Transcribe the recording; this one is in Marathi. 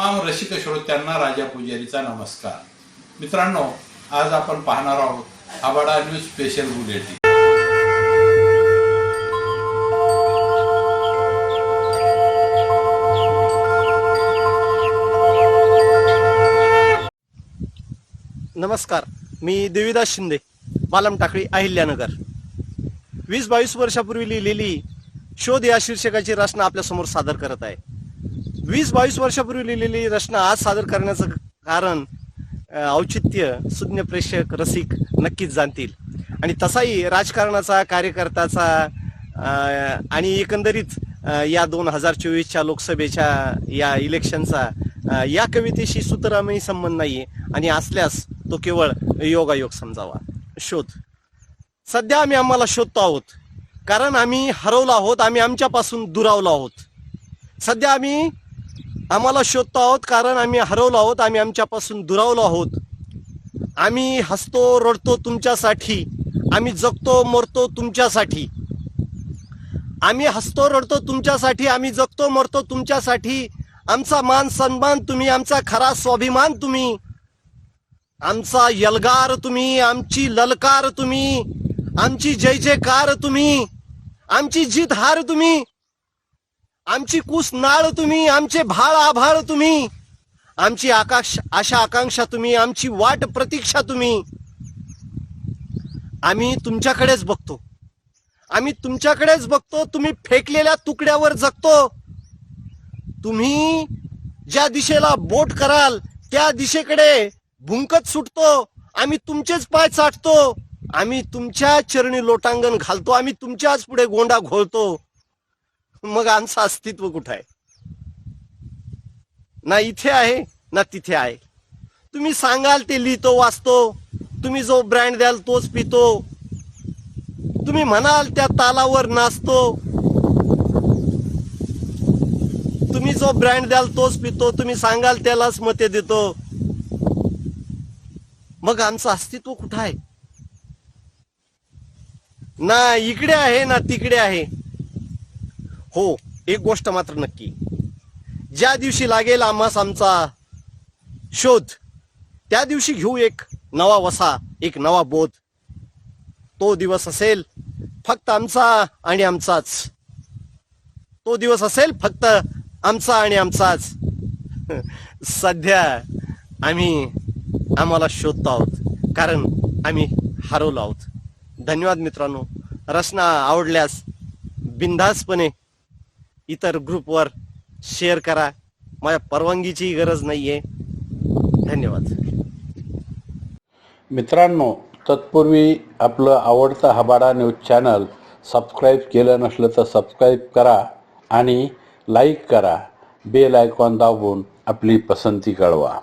रसिक श्रोत्यांना राजा पुजारीचा नमस्कार. मित्रांनो आज आपण पाहणार आहोत आबाडा न्यूज स्पेशल बुलेटिन. नमस्कार मी देवीदास शिंदे बालम टाकळी अहिल्यानगर. वीस बावीस वर्षापूर्वी लिहिलेली शोध या शीर्षकाची रचना आपल्यासमोर सादर करत आहे. वीस बावीस वर्षापूर्वी लिहिलेली रचना आज सादर करण्याचं कारण औचित्य सुज्ञ प्रेक्षक रसिक नक्कीच जाणतील. आणि तसाही राजकारणाचा कार्यकर्त्याचा आणि एकंदरीत या दोन हजार चोवीसच्या लोकसभेच्या या इलेक्शनचा या कवितेशी सुतरामही संबंध नाही आणि असल्यास तो केवळ योगायोग समजावा. शोध. सध्या आम्ही आम्हाला शोधतो आहोत. कारण आम्ही हरवलो आहोत आम्ही आमच्यापासून दुरावलो आहोत. सध्या आम्ही आम्हाला शोधतो आहोत कारण आम्ही हरवलो आहोत आम्ही आमच्यापासून दुरावलो आहोत. आम्ही हसतो रडतो तुमच्यासाठी. आम्ही जगतो मरतो तुमच्यासाठी. आम्ही हसतो रडतो तुमच्यासाठी. आम्ही जगतो मरतो तुमच्यासाठी. आमचा मान सन्मान तुम्ही आमचा खरा स्वाभिमान तुम्ही. आमचा यलगार तुम्ही आमची ललकार तुम्ही. आमची जय जयकार तुम्ही. आमची जीत हार तुम्ही. आमची कुस नाळ तुम्ही आमचे भाळ आभाळ तुम्ही आमची आकाश आशा आकांक्षा तुम्ही आमची वाट प्रतीक्षा तुम्ही. आम्ही तुमच्याकडेच बघतो. आम्ही तुमच्याकडेच बघतो तुम्ही फेकलेल्या तुकड्यावर जगतो. तुम्ही ज्या दिशेला बोट कराल त्या दिशेकडे भुंकत सुटतो. आम्ही तुमचेच पाय चाटतो. आम्ही तुमच्या चरणी लोटांगण घालतो. आम्ही तुमच्याच पुढे गोंडा घोळतो. मग आमचं अस्तित्व कुठं आहे? ना इथे आहे ना तिथे आहे. तुम्ही सांगाल ते लिहितो वाचतो. तुम्ही जो ब्रँड द्याल तोच पितो. तुम्ही म्हणाल त्या तालावर नाचतो. तुम्ही जो ब्रँड द्याल तोच पितो. तुम्ही सांगाल त्यालाच मते देतो. मग आमचं अस्तित्व कुठं आहे? ना इकडे आहे ना तिकडे आहे. हो एक गोष्ट मात्र नक्की. ज्या दिवशी लागेल आम्हास आमचा शोध त्या दिवशी घेऊ एक नवा वसा एक नवा बोध. तो दिवस असेल फक्त आमचा आणि आमचाच. तो दिवस असेल फक्त आमचा आणि आमचाच. सध्या आम्ही आम्हाला शोधतो आहोत कारण आम्ही हरवलो आहोत. धन्यवाद मित्रांनो. रचना आवडल्यास बिनधास्तपणे इतर ग्रुपवर शेअर करा. माझ्या परवानगीची गरज नाहीये. धन्यवाद. मित्रांनो तत्पूर्वी आपलं आवडतं हबाडा न्यूज चॅनल सबस्क्राईब केलं नसलं तर सबस्क्राईब करा आणि लाईक करा. बेल आयकॉन दाबून आपली पसंती कळवा.